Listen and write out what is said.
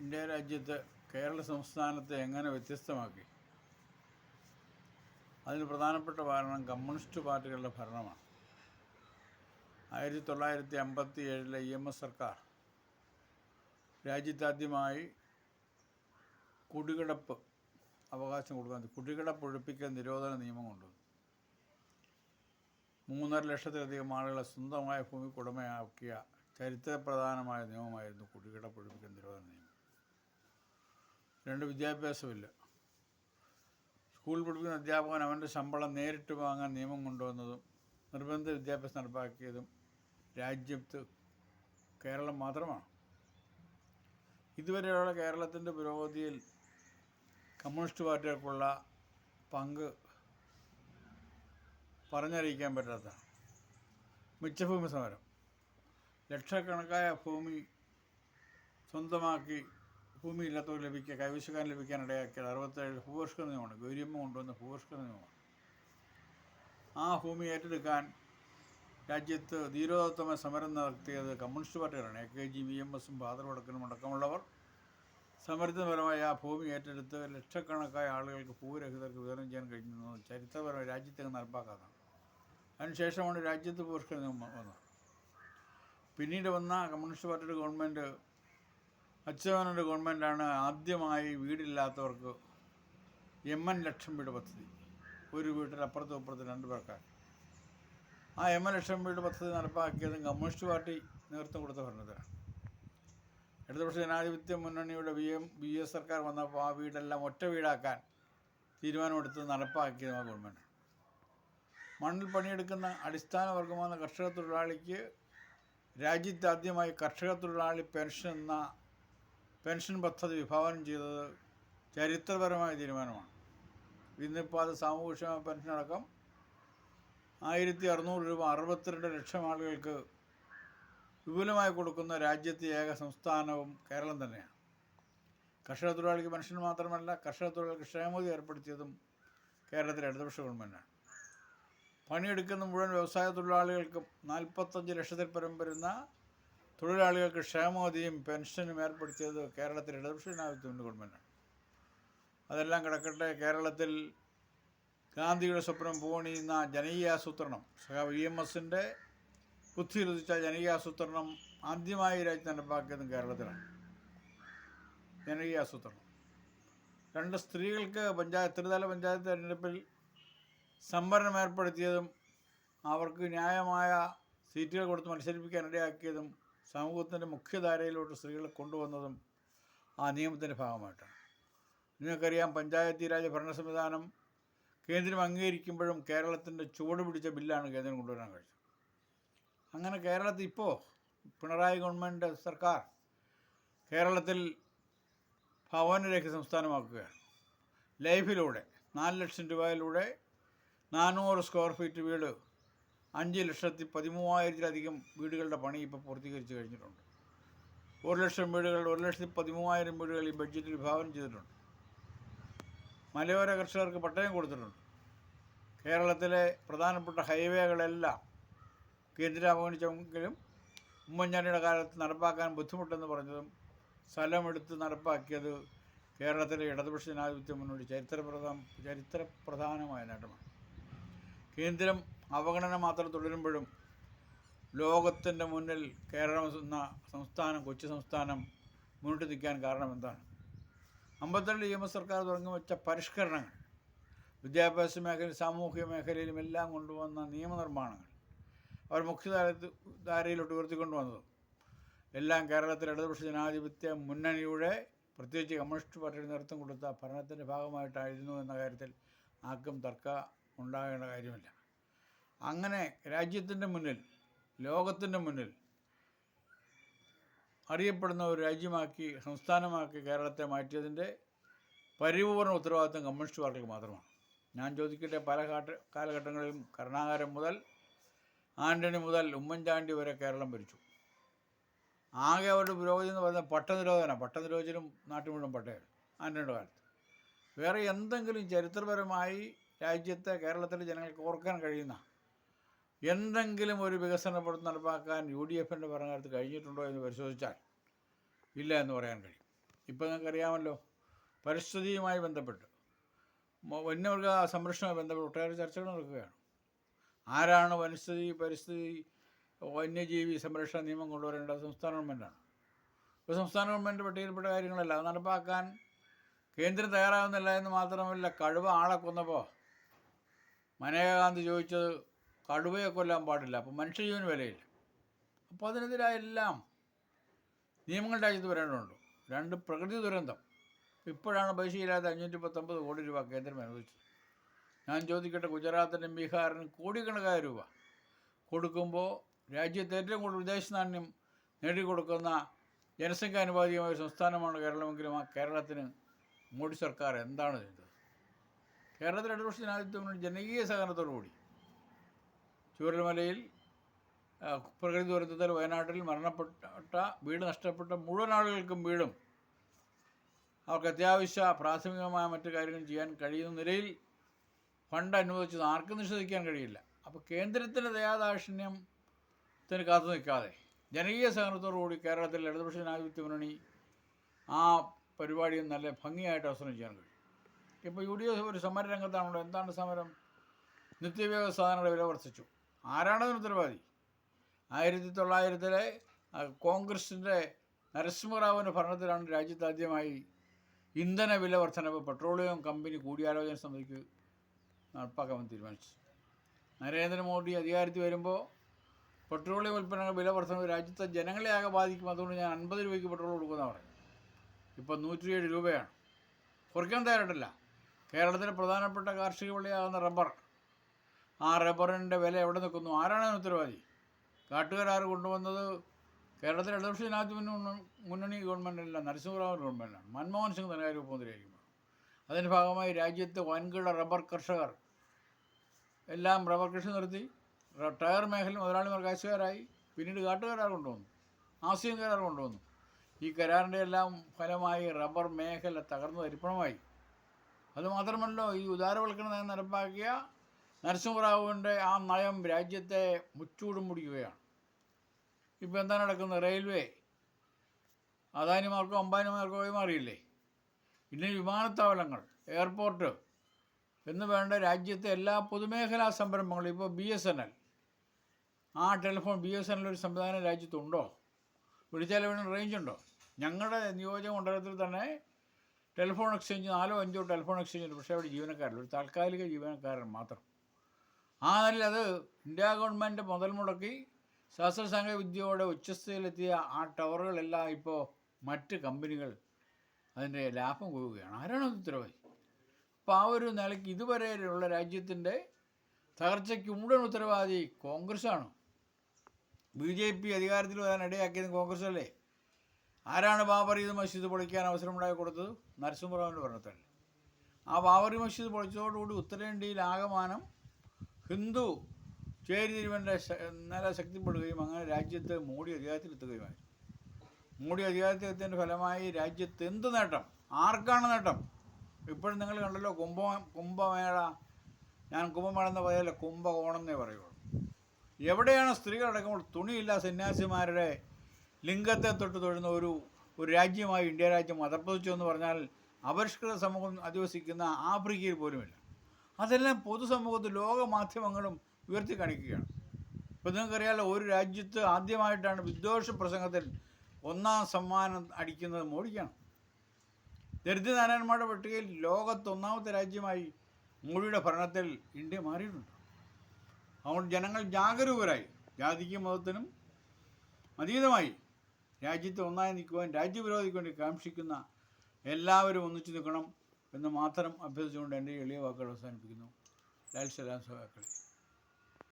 India രാജ്യത്ത് കേരള സംസ്ഥാനത്തെ എങ്ങനെ വ്യത്യസ്തമാക്കി? അതിന് പ്രധാനപ്പെട്ട കാരണം കമ്മ്യൂണിസ്റ്റ് പാർട്ടികളുടെ ഭരണമാണ്. ആയിരത്തി തൊള്ളായിരത്തി അമ്പത്തി ഏഴിലെ ഇ എം എസ് സർക്കാർ രാജ്യത്താദ്യമായി കുടികിടപ്പ് അവകാശം കൊടുക്കാൻ കുടികിടപ്പ് ഒഴിപ്പിക്കൽ നിരോധന നിയമം കൊണ്ടുവന്നു. മൂന്നര ലക്ഷത്തിലധികം ആളുകളെ സ്വന്തമായ ഭൂമിക്ക് ഉടമയാക്കിയ ചരിത്രപ്രധാനമായ നിയമമായിരുന്നു കുടികിടപ്പ് ഒഴിപ്പിക്കൽ നിരോധന നിയമം. രണ്ട് വിദ്യാഭ്യാസമില്ല. സ്കൂൾ പഠിപ്പിക്കുന്ന അധ്യാപകൻ അവന്റെ ശമ്പളം നേരിട്ട് വാങ്ങാൻ നിയമം കൊണ്ടുവന്നതും നിർബന്ധ വിദ്യാഭ്യാസം നടപ്പാക്കിയതും രാജ്യത്ത് കേരളം മാത്രമാണ്. ഇതുവരെയുള്ള കേരളത്തിന്റെ പുരോഗതിയിൽ കമ്മ്യൂണിസ്റ്റ് പാർട്ടികൾക്കുള്ള പങ്ക് പറഞ്ഞറിയിക്കാൻ പറ്റാത്ത മിച്ചഭൂമി സമരം. ലക്ഷക്കണക്കായ ഭൂമി സ്വന്തമാക്കി ഭൂമി ഇല്ലാത്തവർ ലഭിക്കുക കൈവശക്കാരൻ ലഭിക്കാൻ ഇടയാക്കിയത് അറുപത്തേഴ് ഭൂപരിഷ്കരണ നിയമമാണ് ഗൗരിയമ്മ കൊണ്ടുവന്ന ഭൂപരിഷ്കരണ നിയമമാണ് ആ ഭൂമി ഏറ്റെടുക്കാൻ രാജ്യത്ത് ധീരോദത്തമായ സമരം നടത്തിയത് communist പാർട്ടികളാണ്. A K G V M എസും ഭാദ്രവടക്കനും അടക്കമുള്ളവർ. സമരത്തിന് ആ ഭൂമി ഏറ്റെടുത്ത് ലക്ഷക്കണക്കായ ആളുകൾക്ക് ഭൂരഹിതർക്ക് വിതരണം ചെയ്യാൻ കഴിഞ്ഞു ചരിത്രപരമായി രാജ്യത്തേക്ക് നടപ്പാക്കാതാണ്. അതിനുശേഷമാണ് രാജ്യത്ത് പുരസ്കരം വന്നത്. പിന്നീട് വന്ന കമ്മ്യൂണിസ്റ്റ് പാർട്ടിയുടെ ഗവൺമെന്റ് അച്യുതാനന്ദന്റെ ഗവൺമെന്റാണ് ആദ്യമായി വീടില്ലാത്തവർക്ക് എം എൻ ലക്ഷം വീട് പദ്ധതി. ഒരു വീട്ടിൽ അപ്പുറത്തും അപ്പുറത്തും രണ്ട് പേർക്കാർ ആ എം എൻ ലക്ഷം വീട് പദ്ധതി നടപ്പാക്കിയതും കമ്മ്യൂണിസ്റ്റ് പാർട്ടി നേതൃത്വം കൊടുത്ത ഭരണത്തിലാണ് ഇടതുപക്ഷ ജനാധിപത്യ മുന്നണിയുടെ ബി എം ബി എസ് സർക്കാർ വന്നപ്പോൾ ആ വീടെല്ലാം ഒറ്റ വീടാക്കാൻ തീരുമാനമെടുത്ത് നടപ്പാക്കിയത് ആ ഗവൺമെന്റ് മണ്ണിൽ പണിയെടുക്കുന്ന അടിസ്ഥാന വർഗമായ കർഷക തൊഴിലാളിക്ക് രാജ്യത്ത് ആദ്യമായി കർഷക തൊഴിലാളി പെൻഷൻ എന്ന പെൻഷൻ പദ്ധതി വിഭാവനം ചെയ്തത് ചരിത്രപരമായ തീരുമാനമാണ്. ഇന്നിപ്പോൾ അത് സാമൂഹ്യക്ഷേമ പെൻഷൻ അടക്കം ആയിരത്തി അറുന്നൂറ് രൂപ അറുപത്തിരണ്ട് ലക്ഷം ആളുകൾക്ക് വിപുലമായി കൊടുക്കുന്ന രാജ്യത്തെ ഏക സംസ്ഥാനവും കേരളം തന്നെയാണ്. കർഷക തൊഴിലാളിക്ക് പെൻഷൻ മാത്രമല്ല കർഷക തൊഴിലാളിക്ക് ക്ഷേമതി ഏർപ്പെടുത്തിയതും കേരളത്തിലെ ഇടതുപക്ഷ ഗവൺമെന്റാണ് പണിയെടുക്കുന്ന മുഴുവൻ വ്യവസായ തൊഴിലാളികൾക്കും നാൽപ്പത്തഞ്ച് ലക്ഷത്തിൽ പരം വരുന്ന തൊഴിലാളികൾക്ക് ക്ഷേമവതിയും പെൻഷനും ഏർപ്പെടുത്തിയത് കേരളത്തിൽ ഇടതുപക്ഷ ജനാധിപത്യ ഗവൺമെന്റാണ് അതെല്ലാം കിടക്കട്ടെ കേരളത്തിൽ ഗാന്ധിയുടെ സ്വപ്നം പൂണിയുന്ന ജനകീയാസൂത്രണം സഖാവ് ഇ എം എസിന്റെ ബുദ്ധിയിലുദിച്ച ജനകീയാസൂത്രണം ആദ്യമായി രാജ്യത്ത് നടപ്പാക്കിയതും കേരളത്തിലാണ്. ജനകീയാസൂത്രണം രണ്ട് സ്ത്രീകൾക്ക് പഞ്ചായത്ത് ത്രിതല പഞ്ചായത്ത് തിരഞ്ഞെടുപ്പിൽ സംവരണം ഏർപ്പെടുത്തിയതും അവർക്ക് ന്യായമായ സീറ്റുകൾ കൊടുത്ത് മത്സരിപ്പിക്കാൻ ഇടയാക്കിയതും സമൂഹത്തിന്റെ മുഖ്യധാരയിലോട്ട് സ്ത്രീകളെ കൊണ്ടുവന്നതും ആ നിയമത്തിന്റെ ഭാഗമായിട്ടാണ്. നിങ്ങൾക്കറിയാം പഞ്ചായത്തി രാജ് ഭരണ സംവിധാനം കേന്ദ്രം അംഗീകരിക്കുമ്പോഴും കേരളത്തിന്റെ ചുവട് പിടിച്ച ബില്ലാണ് കേന്ദ്രം കൊണ്ടുവരാൻ കഴിച്ചത്. അങ്ങനെ കേരളത്തിൽ ഇപ്പോൾ പിണറായി ഗവൺമെന്റ് സർക്കാർ കേരളത്തിൽ ഭവനരേഖ സംസ്ഥാനമാക്കുകയാണ്. ലൈഫിലൂടെ നാല് ലക്ഷം രൂപയിലൂടെ നാനൂറ് സ്ക്വയർ ഫീറ്റ് വീട് അഞ്ച് ലക്ഷത്തി പതിമൂവായിരത്തിലധികം വീടുകളുടെ പണി ഇപ്പോൾ പൂർത്തീകരിച്ച് കഴിഞ്ഞിട്ടുണ്ട്. ഒരു ലക്ഷം വീടുകൾ ഒരു ലക്ഷത്തി പതിമൂവായിരം വീടുകൾ ഈ ബഡ്ജറ്റിൽ വിഭാവനം ചെയ്തിട്ടുണ്ട്. മലയോര കർഷകർക്ക് പട്ടയം കൊടുത്തിട്ടുണ്ട്. കേരളത്തിലെ പ്രധാനപ്പെട്ട ഹൈവേകളെല്ലാം കേന്ദ്രം അവഗണിച്ചെങ്കിലും ഉമ്മൻചാണ്ടിയുടെ കാലത്ത് നടപ്പാക്കാൻ ബുദ്ധിമുട്ടെന്ന് പറഞ്ഞതും സ്ഥലമെടുത്ത് നടപ്പാക്കിയത് കേരളത്തിലെ ഇടതുപക്ഷ ജനാധിപത്യം മുന്നോട്ട് ചരിത്രപ്രധാന ചരിത്രപ്രധാനമായ നേട്ടമാണ്. കേന്ദ്രം അവഗണന മാത്രം തുടരുമ്പോഴും ലോകത്തിന്റെ മുന്നിൽ കേരളം എന്ന സംസ്ഥാനം കൊച്ചു സംസ്ഥാനം മുന്നോട്ട് നിൽക്കാൻ കാരണം എന്താണ്? അമ്പത്തിരണ്ട് എം എസ് സർക്കാർ തുടങ്ങി വെച്ച പരിഷ്കരണങ്ങൾ വിദ്യാഭ്യാസ മേഖലയിൽ സാമൂഹിക മേഖലയിലും എല്ലാം കൊണ്ടുവന്ന നിയമനിർമ്മാണങ്ങൾ അവർ മുഖ്യധാരത്ത് ധാരയിലോട്ട് ഉയർത്തിക്കൊണ്ടുവന്നതും എല്ലാം കേരളത്തിലെ ഇടതുപക്ഷ ജനാധിപത്യ മുന്നണിയുടെ പ്രത്യേകിച്ച് കമ്മ്യൂണിസ്റ്റ് പാർട്ടിയുടെ നേതൃത്വം കൊടുത്ത ഭരണത്തിന്റെ ഭാഗമായിട്ടായിരുന്നു എന്ന കാര്യത്തിൽ ആർക്കും തർക്ക ഉണ്ടാകേണ്ട കാര്യമില്ല. അങ്ങനെ രാജ്യത്തിന്റെ മുന്നിൽ ലോകത്തിന്റെ മുന്നിൽ അറിയപ്പെടുന്ന ഒരു രാജ്യമാക്കി സംസ്ഥാനമാക്കി കേരളത്തെ മാറ്റിയതിന്റെ പരിപൂർണ ഉത്തരവാദിത്വം കമ്മ്യൂണിസ്റ്റ് പാർട്ടിക്ക് മാത്രമാണ്. ഞാൻ ചോദിക്കട്ടെ പല കാട്ട കാലഘട്ടങ്ങളിലും കരുണാകരൻ മുതൽ ആന്റണി മുതൽ ഉമ്മൻചാണ്ടി വരെ കേരളം ഭരിച്ചു. ആകെ അവരുടെ പുരോഗതി എന്ന് പറയുന്നത് പട്ടനിരോധന പട്ടനിരോധനം നാട്ടിൽ മുഴുവൻ പട്ടയാണ് ആന്റണിയുടെ കാലത്ത്. വേറെ എന്തെങ്കിലും ചരിത്രപരമായി രാജ്യത്തെ കേരളത്തിലെ ജനങ്ങൾക്ക് ഓർക്കാൻ കഴിയുന്ന എന്തെങ്കിലും ഒരു വികസന പ്രവർത്തനം നടപ്പാക്കാൻ യു ഡി എഫിന്റെ ഭരണകാലത്ത് കഴിഞ്ഞിട്ടുണ്ടോ എന്ന് പരിശോധിച്ചാൽ ഇല്ല എന്ന് പറയാൻ കഴിയും. ഇപ്പം നിങ്ങൾക്കറിയാമല്ലോ പരിസ്ഥിതിയുമായി ബന്ധപ്പെട്ട് വന്യമൃഗ സംരക്ഷണവുമായി ബന്ധപ്പെട്ട് ഒട്ടേറെ ചർച്ചകൾ നടക്കുകയാണ്. ആരാണ് വനസ്ഥിതി പരിസ്ഥിതി വന്യജീവി സംരക്ഷണ നിയമം കൊണ്ടുവരേണ്ടത്? സംസ്ഥാന ഗവൺമെന്റാണ് ഇപ്പോൾ സംസ്ഥാന ഗവൺമെന്റ് പട്ടികയിൽപ്പെട്ട കാര്യങ്ങളല്ല. അത് നടപ്പാക്കാൻ കേന്ദ്രം തയ്യാറാകുന്നില്ല എന്ന് മാത്രമല്ല കടുവ ആളെ കൊന്നപ്പോൾ മനേകാഗാന്ധി ചോദിച്ചത് കടുവയെ കൊല്ലാൻ പാടില്ല. അപ്പോൾ മനുഷ്യജീവന് വിലയില്ല. അപ്പോൾ അതിനെതിരായെല്ലാം നിയമങ്ങൾ രാജ്യത്ത് വരേണ്ടതുണ്ട്. രണ്ട് പ്രകൃതി ദുരന്തം. ഇപ്പോഴാണ് പൈസയില്ലാതെ അഞ്ഞൂറ്റി പത്തൊമ്പത് കോടി രൂപ കേന്ദ്രം അനുവദിച്ചത്. ഞാൻ ചോദിക്കട്ടെ ഗുജറാത്തിനും ബീഹാറിനും കോടിക്കണക്കായ രൂപ കൊടുക്കുമ്പോൾ രാജ്യത്തെ ഏറ്റവും കൂടുതൽ വിദേശ നാണ്യം നേടിക്കൊടുക്കുന്ന ജനസംഖ്യ അനുപാതികമായ സംസ്ഥാനമാണ് കേരളമെങ്കിലും ആ കേരളത്തിന് മോഡി സർക്കാർ എന്താണ് ചെയ്തത്? കേരളത്തിൽ ഇടതുപക്ഷ ജനകീയ സഹകരണത്തോടു കൂടി ചൂരൽമലയിൽ ആ, പ്രകൃതി ദുരന്തത്തിൽ വയനാട്ടിൽ മരണപ്പെട്ട വീട് നഷ്ടപ്പെട്ട മുഴുവൻ ആളുകൾക്കും വീടും അവർക്ക് അത്യാവശ്യ പ്രാഥമികമായ മറ്റു കാര്യങ്ങൾ ചെയ്യാൻ കഴിയുന്ന നിലയിൽ ഫണ്ട് അനുവദിച്ചത് ആർക്കും നിഷേധിക്കാൻ കഴിയില്ല. അപ്പോൾ കേന്ദ്രത്തിന്റെ ദയാദാക്ഷിണ്യത്തിന് കാത്തു നിൽക്കാതെ ജനകീയ സഹകരണത്തോടുകൂടി കേരളത്തിൽ ഇടതുപക്ഷ ജനാധിപത്യ മുന്നണി ആ പരിപാടിയും നല്ല ഭംഗിയായിട്ട് അവസരം ചെയ്യാൻ കഴിയും. ഇപ്പോൾ യു ഡി എഫ് ഒരു സമര രംഗത്താണല്ലോ. എന്താണ് സമരം? നിത്യവ്യവ സാധനങ്ങളുടെ വില വർദ്ധിച്ചു. ആരാണ് ഉത്തരവാദി? ആയിരത്തി തൊള്ളായിരത്തിലെ കോൺഗ്രസിന്റെ നരസിംഹറാവുവിന്റെ ഭരണത്തിലാണ് രാജ്യത്ത് ആദ്യമായി ഇന്ധന വില വർധനവ് പെട്രോളിയം കമ്പനി കൂടിയാലോചന സമിതിക്ക് നടപ്പാക്കാൻ തീരുമാനിച്ചു. നരേന്ദ്രമോദി അധികാരത്തിൽ വരുമ്പോൾ പെട്രോളിയം ഉൽപ്പന്നങ്ങൾ വില വർധനവ് രാജ്യത്തെ ജനങ്ങളെ ആകെ ബാധിക്കും. അതുകൊണ്ട് ഞാൻ അൻപത് രൂപയ്ക്ക് പെട്രോൾ കൊടുക്കുന്ന പറഞ്ഞു ഇപ്പം നൂറ്റിയേഴ് രൂപയാണ്. കുറയ്ക്കാൻ തയ്യാറായിട്ടില്ല. കേരളത്തിലെ പ്രധാനപ്പെട്ട കാർഷിക വിളയാകുന്ന റബ്ബർ. ആ റബ്ബറിന്റെ വില എവിടെ നിൽക്കുന്നു? ആരാണ് ഉത്തരവാദി? കാട്ടുകാരാർ കൊണ്ടുവന്നത് കേരളത്തിലെ ഇടതുപക്ഷ ജനാധിപത്യ മുന്നണി- ഗവൺമെന്റല്ല നരസിംഹറാവു ഗവൺമെന്റാണ് മൻമോഹൻ സിംഗ് ധനകാര്യ മുഖ്യമന്ത്രിയായിരിക്കും അതിന്റെ ഭാഗമായി രാജ്യത്ത് വൻകിട റബ്ബർ കർഷകർ എല്ലാം റബ്ബർ കൃഷി നിർത്തി. ടയർ മേഖല മുതലാളിമാർ കാശുകാരായി. പിന്നീട് കാട്ടുകാരാർ കൊണ്ടുവന്നു? ആസിയം കരാർ കൊണ്ടുവന്നു? ഈ കരാറിന്റെ എല്ലാം ഫലമായി റബ്ബർ മേഖല തകർന്നു തരിപ്പണമായി അതുമാത്രമല്ല ഈ ഉദാരവൽക്കരണം നടപ്പാക്കിയ നരസിംഹറാവുവിന്റെ ആ നയം രാജ്യത്തെ മുച്ചൂടും മുടിക്കുകയാണ് ഇപ്പോൾ എന്താ നടക്കുന്നത്? റെയിൽവേ. അദാനിമാർക്കോ അംബാനിമാർക്കോ ആയി മാറിയില്ലേ? പിന്നെ വിമാനത്താവളങ്ങൾ എയർപോർട്ട് എന്ന് വേണ്ട രാജ്യത്തെ എല്ലാ പൊതുമേഖലാ സംരംഭങ്ങളും ഇപ്പോൾ ബി എസ് എൻ എൽ. ആ telephone B S N L ഒരു സംവിധാനം രാജ്യത്തുണ്ടോ? വിളിച്ചാൽ വേണം റേഞ്ച് ഉണ്ടോ ഞങ്ങളുടെ നിയോജക മണ്ഡലത്തിൽ തന്നെ ടെലിഫോൺ എക്സ്ചേഞ്ച് നാലോ അഞ്ചോ ടെലിഫോൺ എക്സ്ചേഞ്ച് ഉണ്ട്. പക്ഷേ അവിടെ ജീവനക്കാരില്ല. ഒരു താൽക്കാലിക ജീവനക്കാരൻ മാത്രം. ആ നിലയിൽ അത്? ഇന്ത്യ ഗവൺമെന്റ് മുതൽ മുടക്കി ശാസ്ത്ര സാങ്കേതിക വിദ്യയോടെ ഉച്ചസ്ഥയിലെത്തിയ ആ ടവറുകളെല്ലാം ഇപ്പോൾ മറ്റ് കമ്പനികൾ അതിന്റെ ലാഭം കൊയ്യുകയാണ്. ആരാണ് ഉത്തരവാദി അപ്പോൾ ആ ഒരു നിലയ്ക്ക് ഇതുവരെ ഉള്ള രാജ്യത്തിന്റെ തകർച്ചയ്ക്ക് മുഴുവൻ ഉത്തരവാദി കോൺഗ്രസ്സാണ്. ബി ജെ പി അധികാരത്തിൽ വരാൻ ഇടയാക്കിയത് കോൺഗ്രസ് അല്ലേ? ആരാണ് ബാബറി മസ്ജിദ് പൊളിക്കാൻ അവസരമുണ്ടാക്കി കൊടുത്തത്? നരസിംഹറാവിന്റെ ഭരണത്തിൽ ആ ബാബറി മസ്ജിദ് പൊളിച്ചതോടുകൂടി ഉത്തരേന്ത്യയിൽ ആകമാനം ഹിന്ദു ചേരിതിരിവന്റെ നില ശക്തിപ്പെടുകയും അങ്ങനെ രാജ്യത്ത് മോഡി അധികാരത്തിലെത്തുകയുമായി മോഡി അധികാരത്തിലെത്തിയതിന്റെ ഫലമായി രാജ്യത്ത് എന്ത് നേട്ടം? ആർക്കാണ് നേട്ടം? ഇപ്പോഴും നിങ്ങൾ കണ്ടല്ലോ കുംഭ കുംഭമേള. ഞാൻ കുംഭമേള എന്ന് പറയല്ല കുംഭകോണം എന്നേ പറയുള്ളൂ. എവിടെയാണ് സ്ത്രീകളടക്കമുള്ള തുണിയില്ല സന്യാസിമാരുടെ ലിംഗത്തെ തൊട്ട് തൊഴുന്ന ഒരു ഒരു രാജ്യമായി ഇന്ത്യ രാജ്യം മതപ്പതിച്ചു എന്ന് പറഞ്ഞാൽ അപരിഷ്കൃത സമൂഹം അധിവസിക്കുന്ന ആഫ്രിക്കയിൽ പോലുമില്ല. അതെല്ലാം പൊതുസമൂഹത്തിൽ ലോക മാധ്യമങ്ങളും ഉയർത്തി കാണിക്കുകയാണ്. ഇപ്പം നിങ്ങൾക്കറിയാലോ ഒരു രാജ്യത്ത് ആദ്യമായിട്ടാണ് വിദ്വേഷ പ്രസംഗത്തിൽ ഒന്നാം സമ്മാനം അടിക്കുന്നത് മോഡിക്കാണ്. ദരിദ്രനാരായണന്മാരുടെ പട്ടികയിൽ ലോകത്ത് ഒന്നാമത്തെ രാജ്യമായി മോഡിയുടെ ഭരണത്തിൽ ഇന്ത്യ മാറിയിട്ടുണ്ട്. അതുകൊണ്ട് ജനങ്ങൾ ജാഗരൂകരായി ജാതിക്കും മതത്തിനും അതീതമായി രാജ്യത്ത് ഒന്നായി നിൽക്കുവാൻ രാജ്യവിരോധിക്ക് വേണ്ടി കാക്ഷിക്കുന്ന എല്ലാവരും ഒന്നിച്ചു നിൽക്കണം. എന്ന് മാത്രം അഭ്യർത്ഥിച്ചുകൊണ്ട് എന്റെ എളിയ വാക്കുകൾ അവസാനിപ്പിക്കുന്നു. ലാൽ സലാം സഹാക്കളി